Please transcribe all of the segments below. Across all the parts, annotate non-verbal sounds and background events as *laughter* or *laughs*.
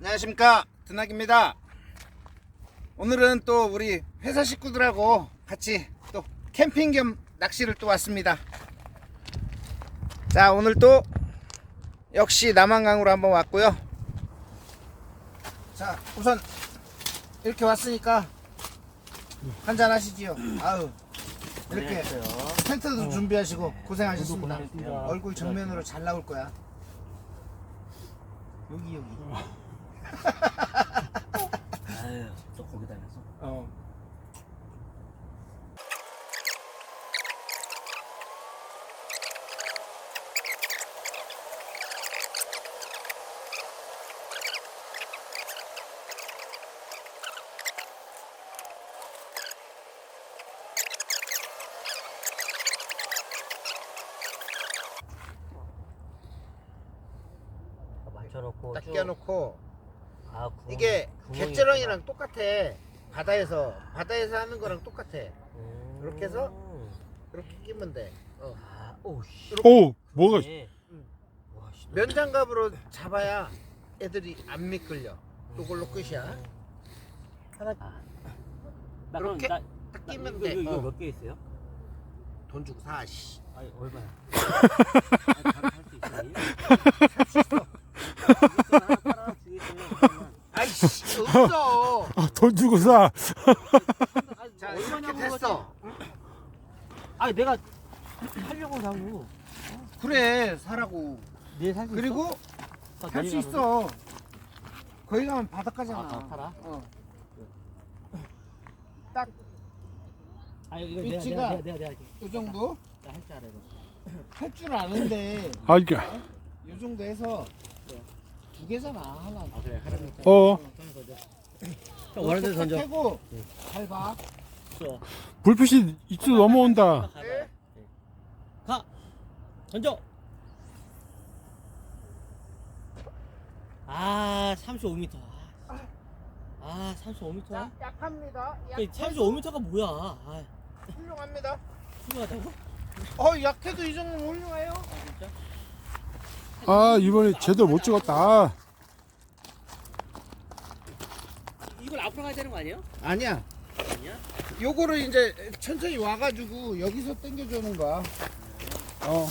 안녕하십니까. 드나기입니다. 오늘은 또 우리 회사 식구들하고 같이 또 캠핑 겸 낚시를 또 왔습니다. 자 오늘 또 역시 남한강으로 한번 왔고요. 자 우선 이렇게 왔으니까 한잔 하시지요. 아유 이렇게 텐트도 준비하시고 고생하셨습니다. 고생하셨습니다. 얼굴 정면으로 잘 나올 거야. 여기 여기 아유, 또 거기 다녀서. 어. 맞춰놓고 딱 쭉. 끼워놓고 아, 구멍이- 이게 구멍이 갯재렁이랑 똑같아 바다에서 바다에서 하는 거랑 똑같아. 음. 이렇게 해서? 이렇게 끼면 돼 어. 아, 오 씨. 오 뭐가 네. 응. 와, 씨. 면장갑으로 잡아야 애들이 안 미끌려 이걸로 끝이야 하나 아. 나 그럼 이렇게 나, 딱 나 끼면 이거, 돼 이거, 이거 어. 몇 개 있어요? 돈 주고 사 씨. 아니, 얼마야? *laughs* 할수 있어. 하나 따라 주겠어요. 아이씨 없어 아, 돈 주고 사 자 이렇게. 됐어 아니, 내가 하려고 사고. 그래 사라고 내 살수 그리고 있어? 할수 있어 거기 가면 바닷가잖아 아, 다 팔아? 어. 딱 아, 이거 위치가- 내가 내가 내가 내가 이 정도 할 줄 알아 이거. 할 줄 아는데 아 이게 이 정도 해서 두 개잖아 하나 아, 그래. 하려면 어형 원하는 대로 던져. 고 네. 잘 봐. 써. 불빛이 이쪽 넘어온다 가. 네. 가. 던져. 아, 35m. 아, 35m. 자, 약합니다. 약, 35m가 뭐야? 아, 훌륭합니다. 훌륭하다고? 어, 약해도 이 정도면 훌륭해요. 진짜? 아 이번에 제대로 못 찍었다 이걸 앞으로 가야 되는 거 아니에요? 아니야. 아니야? 요거를 이제 천천히 와가지고 여기서 당겨주는 거야. 어.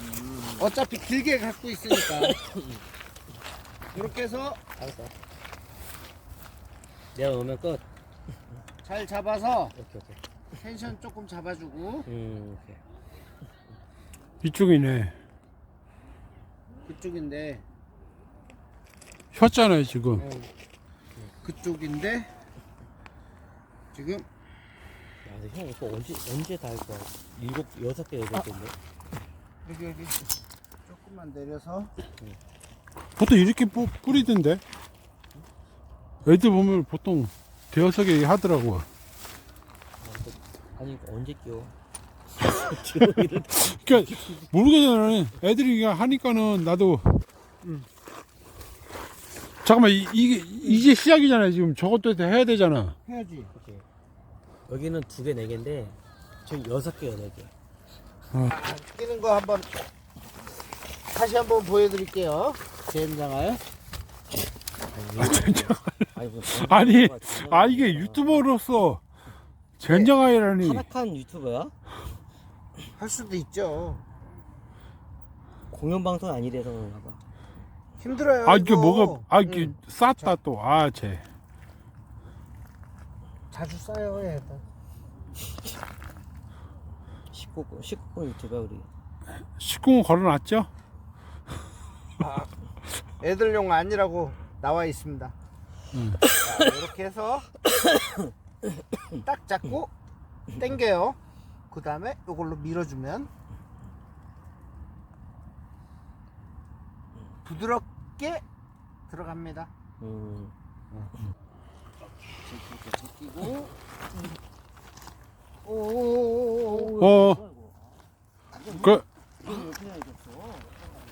*laughs* 어차피 길게 갖고 있으니까. *laughs* 이렇게 해서 알았어. 내가 오면 끝. 잘 잡아서 오케이, 오케이. 텐션 조금 잡아주고 음, 오케이. 이쪽이네 그쪽인데. 혔잖아요 지금. 어, 그쪽인데 지금. 야, 근데 형 이거 언제 언제 다 할 거야? 일곱 여섯 개 여덟 개인데. 여기 여기. 조금만 내려서. 보통 이렇게 뿌, 뿌리던데? 애들 보면 보통 대여섯 개 하더라고. 아니 이거 언제 끼워? 그러니까 모르겠잖아 애들이 그냥 하니까는 나도 잠깐만 이, 이게 이제 시작이잖아요 지금 저것도 해야 되잖아 해야지. 오케이. 여기는 두 개 네 개인데 저기 여섯 개 여덟 개. 끼는 거 한번 다시 한번 보여드릴게요. 젠장을. *laughs* 아니 뭐 아니 아 이게 유튜버로서 젠장하이라니 타락한 유튜버야? 할 수도 있죠. 공연 방송 아니래서 그런가 봐. 힘들어요. 아 이게 이거. 뭐가 아 이게 응. 쌌다 또 아 쟤 자주 싸요 얘들. 19금 19금 유튜버야 우리. 식구는 걸어놨죠 애들용 아니라고 나와 있습니다. 음. 자, 이렇게 해서 *coughs* 딱 잡고 당겨요. 그 다음에 이걸로 밀어주면 부드럽게 들어갑니다. 음. 이렇게 제끼고 오오오오 어 그,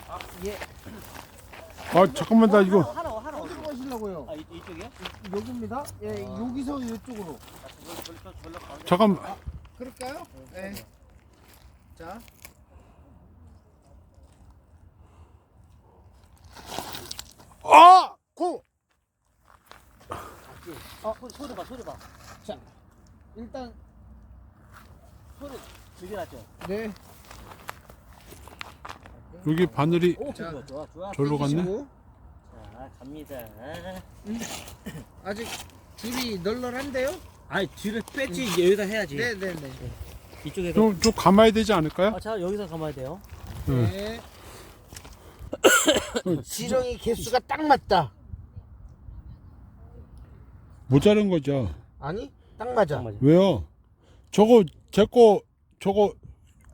아, 예. 아 잠깐만 나 이거 하나 하나 어디로 가시려고요? 아 이, 이쪽이야? 여기입니다. 예, 여기서 이쪽으로. 잠깐 그럴까요? 네. 자. 아 고! 소리 봐, 소리 봐. 자, 일단 소리 났죠? 네. 여기 바늘이 오, 자. 좋아, 좋아, 좋아. 절로 갔네. 땡기시고. 자, 갑니다. 아직 줄이 널널한데요? 아니, 뒤를 뺐지, 여기다 해야지. 네, 네, 네. 이쪽에서. 좀, 좀 감아야 되지 않을까요? 아, 자, 여기서 감아야 돼요. 네. *coughs* 지렁이 개수가 딱 맞다. 모자란 거죠. 아니, 딱 맞아. 딱 맞아. 왜요? 저거 제 거 저거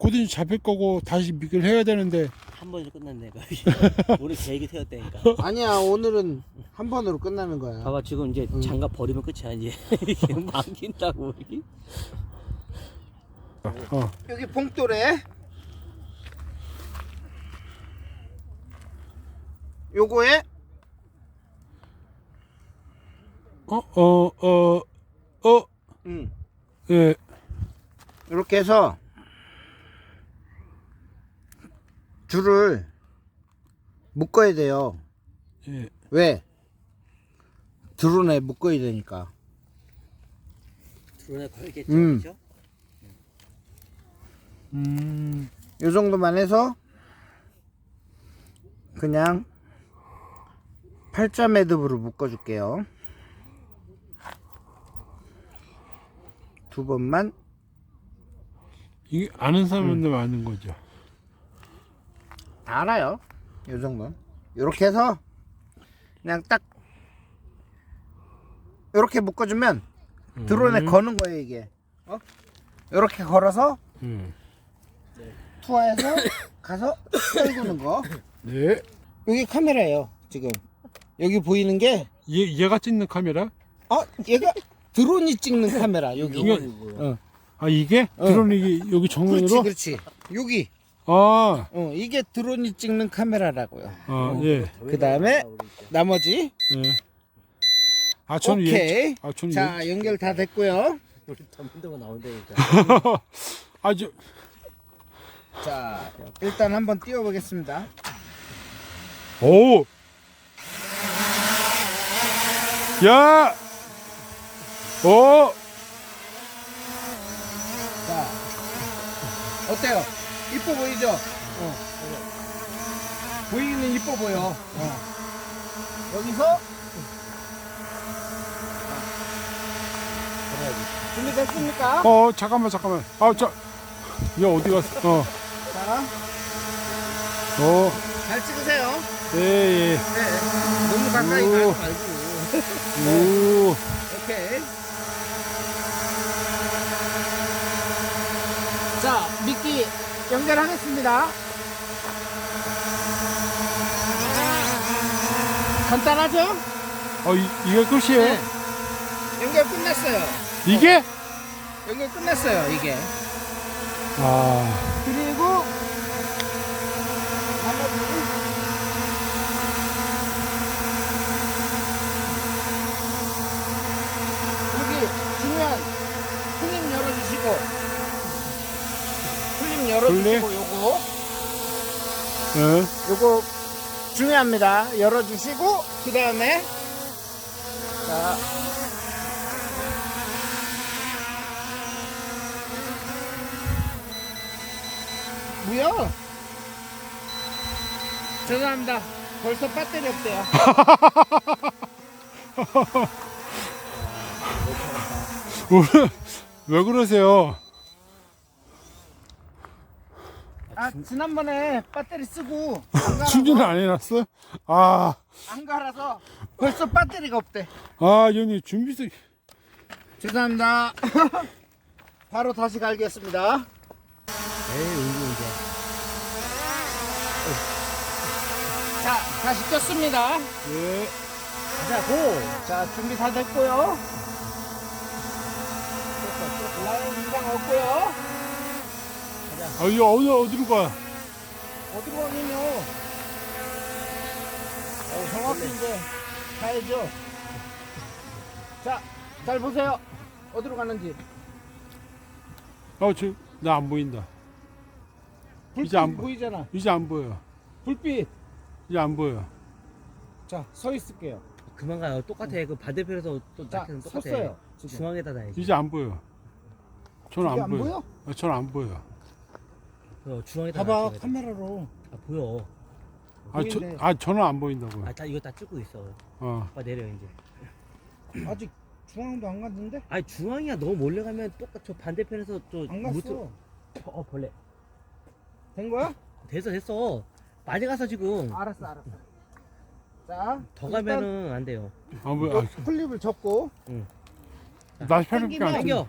고든지 잡힐 거고 다시 미길 해야 되는데 한 번에 끝났네. *laughs* 우리 계획이 세웠다니까. 아니야, 오늘은 한 번으로 끝나는 거야. 봐봐, 지금 이제 응. 장갑 버리면 끝이야, 이제. *laughs* 이게 망긴다고, 이게. 어, 여기 봉돌에 요거에 어, 어, 어, 어, 음, 예, 이렇게 해서 줄을 묶어야 돼요. 예. 왜? 드론에 묶어야 되니까. 드론에 걸겠죠, 음. 그죠? 음, 요 정도만 해서 그냥 팔자 매듭으로 묶어줄게요. 두 번만 이게 아는 사람들 아는 거죠. 다 알아요. 요 정도. 요렇게 해서 그냥 딱 요렇게 묶어주면 드론에 음. 거는 거예요 이게. 어? 요렇게 걸어서 음. 투하해서 *coughs* 가서 떨구는 거. 네. 여기 카메라예요 지금. 여기 보이는 게 얘 얘가 찍는 카메라? 어? 얘가 드론이 찍는 카메라 여기. 이거- 어. 아 이게 어. 드론 이게 여기 그렇지 정면으로? 그렇지. 여기. 아, 어 이게 드론이 찍는 카메라라고요. 아 예, 그 다음에 나머지 예. 아 저는 오케이. 얘, 아 저는 자 연결 다 됐고요. 우리 더 만들고 나온다니까. *laughs* 아저 자 일단 한번 띄워보겠습니다. 오, 야, 오, 자 어때요? 이뻐 보이죠? 어. 보이기는 이뻐 보여. 어. 여기서 준비됐습니까? 어 잠깐만 잠깐만. 아 저, 얘 어디 갔어? 어, 자, 어, 잘 찍으세요. 예, 예. 네. 너무 가까이 오. 가지 말고. *laughs* 오, 오케이. 자, 미끼 연결하겠습니다. 간단하죠? 어 이, 이게 끝이에요? 네. 연결 끝났어요. 이게? 연결 끝났어요, 이게. 아, 그리고 나머지 여기 중요한 풀림 열어주시고 풀림 열어주시고 요거. 예. 요거 중요합니다. 열어주시고 그 다음에 자. 뭐야? 죄송합니다. 벌써 배터리 없대요. *laughs* 왜, 왜 그러세요? 아 지난번에 배터리 쓰고 안 갈아서, 충전을 안 해놨어? 아, 안 갈아서 벌써 배터리가 없대 아, 형님 준비서 죄송합니다 바로 다시 갈겠습니다 에이, 이거 이제. 자 다시 꼈습니다 예. 자, 고! 자, 준비 다 됐고요. 라인 이상 없고요. 아, 이거 어디 어디로 가? 어디로 가긴요? 어, 정확히 이제 가야죠. 자, 잘 보세요. 어디로 가는지. 어, 저, 나 안 보인다. 불빛 이제 안 보- 보이잖아. 이제 안 보여. 불빛. 이제 안 보여. 자, 서 있을게요. 그만 가요. 똑같아. 그 반대편에서 또 자, 낚시는 똑같아. 섰어요. 지금. 중앙에다 놔야지. 이제 안 보여. 저는 이게 안, 안 보여. 보여? 어, 저는 안 보여. 어, 중앙에다 봐봐 놔, 중앙에다. 카메라로. 아, 보여. 아, 저, 보이는데. 아 저는 안 보인다고요. 아, 다 이거 다 찍고 있어. 어. 아, 내려 이제. 아직 중앙도 안 갔는데? 아니 중앙이야. 너무 몰래 가면 똑같 저 반대편에서 또안 갔어. 못 들어- 어 벌레. 된 거야? 됐어 됐어. 많이 가서 지금 알았어 알았어. 자, 더 가면은 안 돼요. 안 보여. 요 아, 클립을 접고 나 촬영밖에 안 당겨.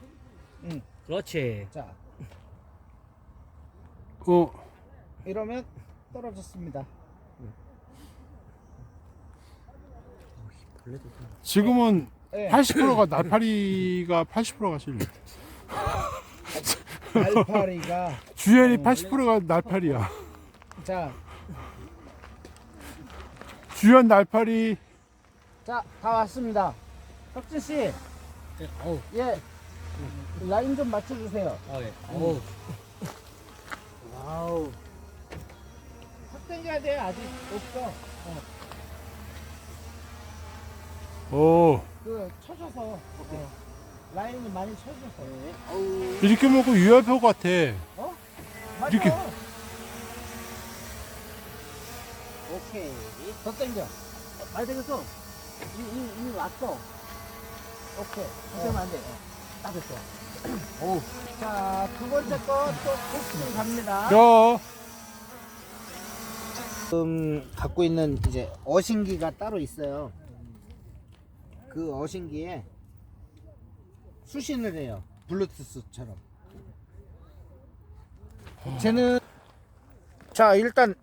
응. 그렇지. 자 어, 이러면 떨어졌습니다. 지금은 네. 80%가 날파리가 80%가 실려. *laughs* 알파리가 주연이 80%가 날파리야. 자, 주연 날파리. 자, 다 왔습니다. 혁진 씨, 네. 예, 라인 좀 맞춰주세요. 아 예. 어우. 와우. 확 당겨야 돼. 아직 없어. 어, 오, 그 쳐줘서 어, 라인이 많이 쳐줘서. 이렇게 먹고 유혈표 같아. 맞아. 이렇게. 오케이. 더 당겨. 많이 되겠어. 이, 이, 이 왔어. 오케이. 이러면 안 돼. 딱 됐어. 오. 자, 두 번째 거또 코스팅 갑니다. 야, 지금 갖고 있는 이제 어신기가 따로 있어요. 그 어신기에 수신을 해요. 블루투스처럼. 쟤는 자 일단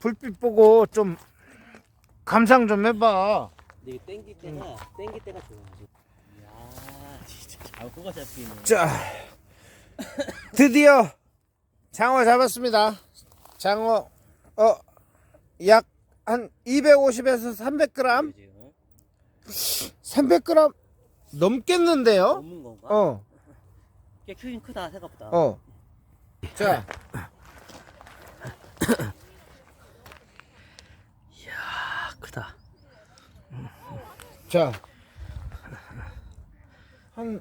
불빛 보고 좀 감상 좀 해봐. 근데 이게 땡길 때가 땡길 때가 좋아. 이야 진짜 장고가 잡히네. 자 드디어 장어 잡았습니다. 장어 어 약 한 250에서 300g, 그지, 어? 300g 넘겠는데요? 넘는 건가? 어. 꽤 크긴 크다 생각보다. 어. 자, 아 크다. 자. 한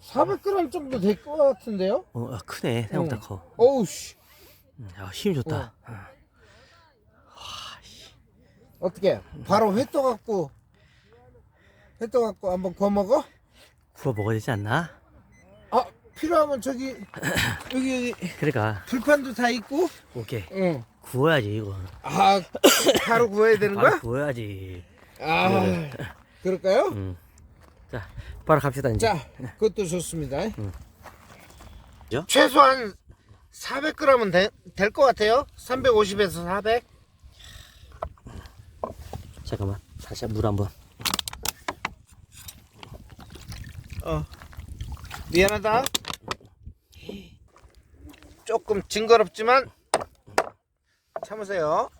400g 정도 될 것 같은데요? 어 아, 크네 생각보다 응. 커. 어우 씨. 음, 야힘 좋다. 어 떻게? 바로 회 떠 갖고 회 떠 갖고 한번 구워 먹어? 구워 먹어야 되지 않나? 아, 필요하면 저기 여기 *clears throat* 여기 그러니까 불판도 다 있고. 오케이 응. 구워야지 이거. 아, 바로 구워야 되는 바로 거야? 구워야지. 아, 그럴까요? 음. 자 바로 갑시다 이제. 자, 그것도 좋습니다. 요? 최소한 400g은 될 것 같아요. 350에서 400. 잠깐만 다시 물 한번. 어. 미안하다. 조금 징그럽지만 참으세요.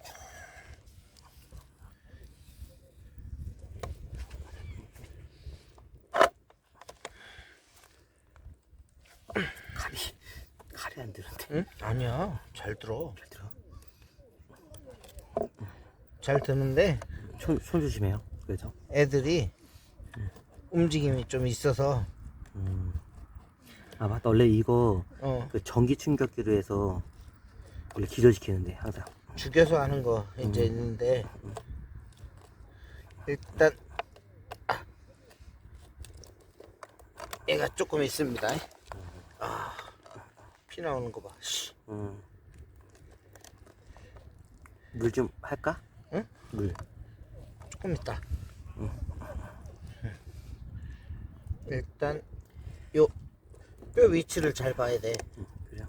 칼이 칼이 안 들었는데. 응? 아니야. 잘 들어. 잘 들어. 잘 드는데 손, 손 조심해요. 그래서. 애들이 움직임이 좀 있어서 음. 아 맞다 원래 이거 어, 그 전기 충격기로 해서 원래 기절시키는데 항상. 죽여서 하는 거 이제 있는데 일단 아, 얘가 조금 있습니다. 아, 피 나오는 거 봐. 씨. 음. 물좀 할까? 응? 물. 조금 있다. 일단 요 뼈 위치를 잘 봐야 돼. 그래요.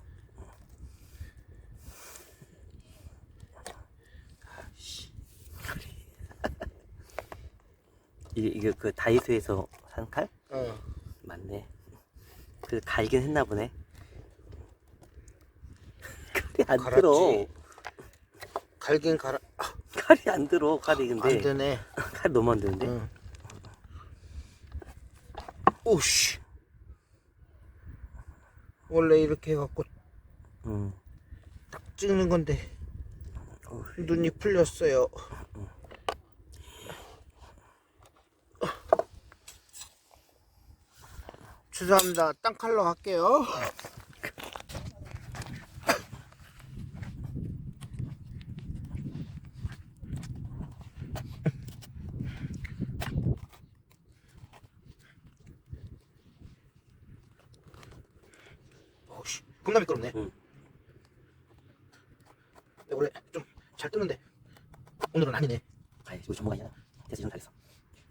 이게, 이게 그 다이소에서 산 칼? 어. 맞네. 그 갈긴 했나 보네. 칼이 안 갈았지. 들어. 갈긴 갈아 칼이 안 들어 칼이 근데 안 되네. *laughs* 칼 너무 안 되는데 응. 오씨. 원래 이렇게 해갖고 응. 딱 찍는 건데 어이. 눈이 풀렸어요. 죄송합니다. 땅 칼로 갈게요 겁나 미끄럽네. 응. 근데 원래 좀 잘 뜨는데 오늘은 아니네. 아이 우리 전문가이잖아 됐어 좀 잘했어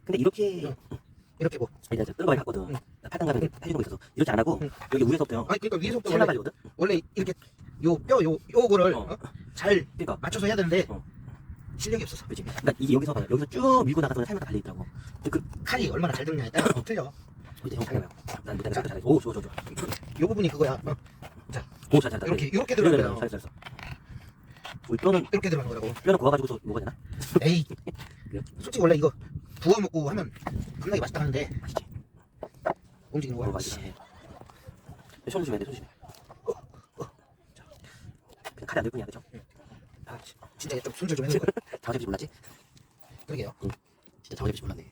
근데 이렇게 응. 이렇게 뭐. 아니 나 뜨거 많이 갔거든 응. 나 팔당 가면 해주는 거 있어서 이렇게 안 하고 응. 여기 위에서부터 아니 그러니까 위에서부터 찰나 원래, 가지거든 원래 이렇게 요 뼈 요 요거를 어. 어? 잘 그러니까 맞춰서 해야 되는데 어. 실력이 없어서. 그렇지 그러니까 이게 여기서 봐요 여기서 쭉 밀고 나가서 살마다 달려 있더라고 근데 그 칼이 얼마나 잘 들냐에 따라 틀려. 이제 형 잘해요 난 못하는 거 잘해 오 좋아 좋아 좋아 요 부분이 그거야. 어, 오 잘, 잘했다 이렇게 이렇게 그래, 그래, 들어가요. 잘했어 잘했어 우리 뼈는 이렇게 들어가는 거라고. 뼈는 구워가지고서 먹어야 되나? 에이, 그래요? 솔직히 원래 이거 부어 먹고 하면 겁나게 맛있다 하는데 맛있지 움직이는 거야. 먹어야지 손 조심해야 돼 손 조심해 자, 그냥 칼이 안될 뿐이야 그죠? 아, 지- 진짜 좀 손질 좀 거야. *laughs* 장어잡이 몰랐지? 그러게요. 진짜 장어잡이 몰랐네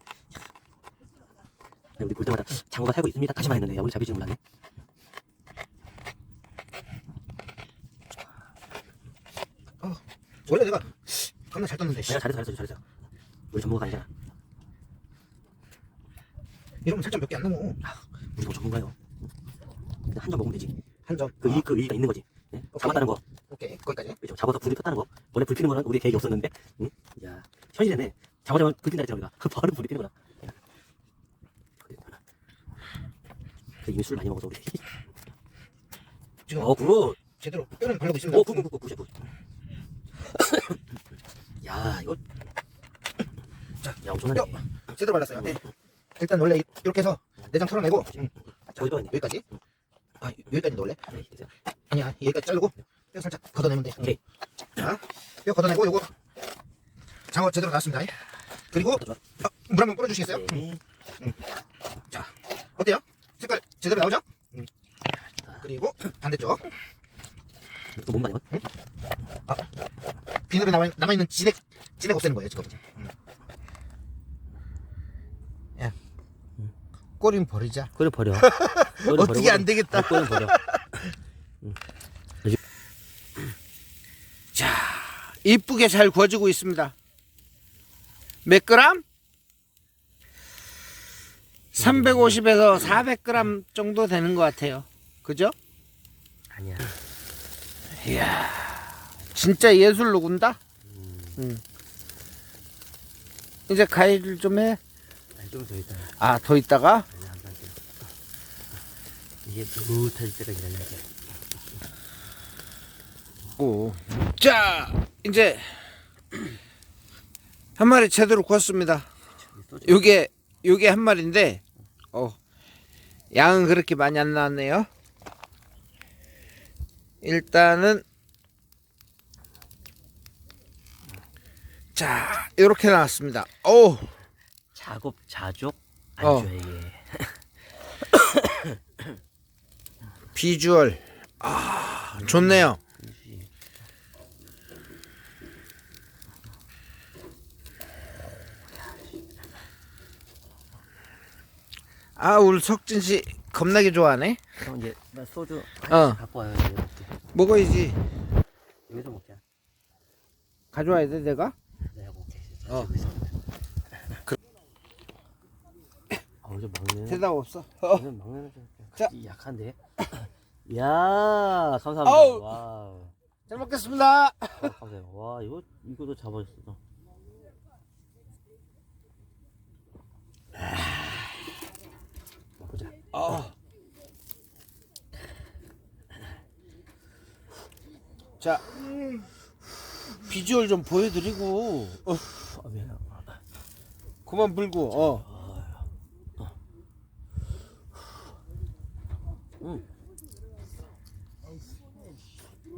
우리 볼 때마다 장어가 살고 있습니다 다시만 했는데 야, 우리 잡이지 몰랐네 원래 내가 겁나 잘 떴는데 씨. 내가 잘했어 잘했어 잘했어 우리 전문가가 아니잖아 이러면 살짝 몇개안 남어. 우리 뭐 전문가요 한 점 먹으면 되지 한 점. 그, 의, 그 의의가 있는 거지 네? 잡았다는 거 오케이 거기까지. 그죠? 잡아서 불이 폈다는 거 원래 불 피는 거는 우리 계획이 없었는데 응? 야 현실에네 잡아자면 불 핀다 했잖아 우리가 *laughs* 바로 불이 피는구나 야. 그 이미 술 많이 먹어서 우리 *laughs* 지금 어 굿! 제대로 뼈는 발라고 있습니다. 어, 굿, 굿, 굿, 굿, 굿. *laughs* 야, 이거. 자, 야, 엄청나네. 뼈 제대로 발랐어요. 네. 일단 원래 이렇게 해서 내장 털어내고 음, 저기 또 있네. 여기까지. 아 여기까지인데 원래? 네, 됐어요. 아니야 여기까지 자르고 뼈 살짝 걷어내면 돼. 오케이. 자, 뼈 걷어내고 요거 장어 제대로 나왔습니다. 그리고. 아, 물 한번 뿌려주시겠어요? 네. 자, 어때요? 색깔 제대로 나오죠? 음. 그리고 반대쪽 또 뭔가 이건? 비늘에 남아, 남아있는 진액 진액 없애는 거예요 지금. 음. 야, 꼬리는 버리자. 꼴을 *laughs* 버려. 어떻게 안 되겠다. 꼴을 버려. 자, 이쁘게 잘 구워지고 있습니다. 몇 그램? 350에서 400g 정도 되는 것 같아요. 그죠? 아니야. 이야, 진짜 예술로 군다? 음. 이제 가위를 좀 해. 좀 더 있다. 아, 더 있다가? 아니, 안 갈게. 이게 뿌듯할 때가 기다려야지. 오. 자, 이제 한 마리 제대로 구웠습니다. 요게 요게 한 마리인데, 어, 양은 그렇게 많이 안 나왔네요. 일단은 자 이렇게 나왔습니다. 오, 작업 자족 어. 안줘야 이게. *coughs* 비주얼 아 좋네요. 아 우리 석진 씨 겁나게 좋아하네. 그럼 이제 나 소주 어. 갖고 와요. 이제. 먹어야지. 여기서 먹자. 가져와야 돼. 내가 어. 어, 좀 먹는. 대답 없어. 어. 먹는 좀 자. 약한데. *coughs* 야 감사합니다. 아우. 와우. 잘 먹겠습니다. 어, 감사해요. 와 이거 이거도 잡아줬어. 보자. 어. 자 비주얼 좀 보여드리고 어, 아, 미안. 그만 불고 어.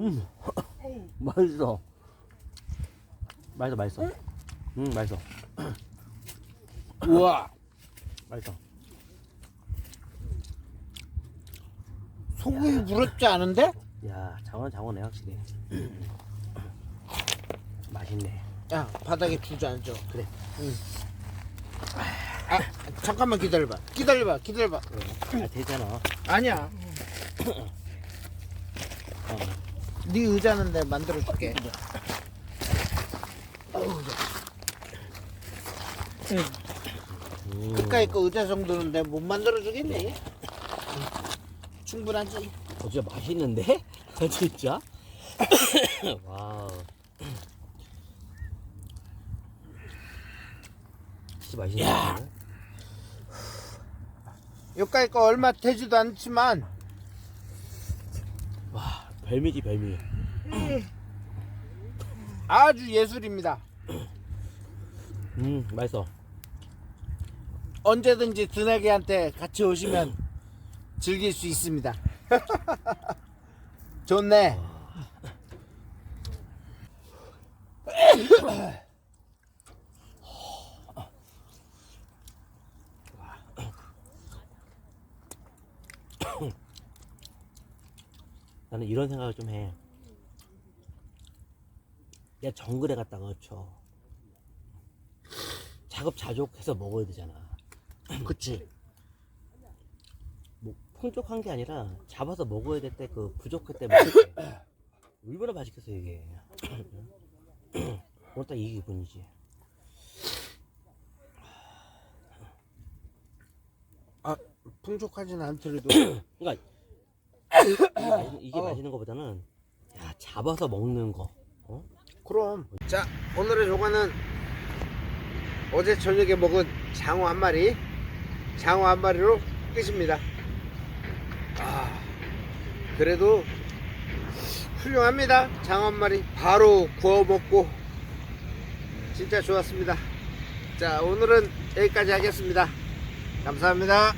*laughs* 맛있어. 맛있어 맛있어. 음 맛있어. 우와 맛있어. 소고기 부럽지 않은데? 야 장어는 장어네 확실히. 맛있네. 야 바닥에 주저앉아. 그래. 응. 아 잠깐만 기다려봐 기다려봐 기다려봐 아 되잖아. 아니야 네 의자는 내가 만들어줄게 음. 그까이 거 의자 정도는 내가 못 만들어주겠네 충분하지 어, *laughs* 진짜 맛있는데? 아, 진짜? 와우. 진짜 맛있네. 야. 요까이 거 얼마 되지도 않지만 와, 별미지, 별미. 아주 예술입니다 음, 맛있어. 언제든지 드나기한테 같이 오시면 즐길 수 있습니다 *laughs* 좋네 *laughs* 나는 이런 생각을 좀 해. 야, 정글에 갔다가 쳐. 자급자족해서 먹어야 되잖아. *clears throat* 그치 뭐 풍족한 게 아니라 잡아서 먹어야 될 때 그 부족할 때 먹을 때 *clears throat* 얼마나 맛있겠어 이게. *clears throat* 오늘 딱 이 기분이지. 아 풍족하진 않더라도 그러니까 이게, 맛있, 이게 어. 맛있는 것보다는 야 잡아서 먹는 거. 어? 그럼. 자 오늘의 조과는 어제 저녁에 먹은 장어 한 마리 장어 한 마리로 끝입니다. 아 그래도 훌륭합니다. 장어 한 마리 바로 구워 먹고 진짜 좋았습니다. 자 오늘은 여기까지 하겠습니다. 감사합니다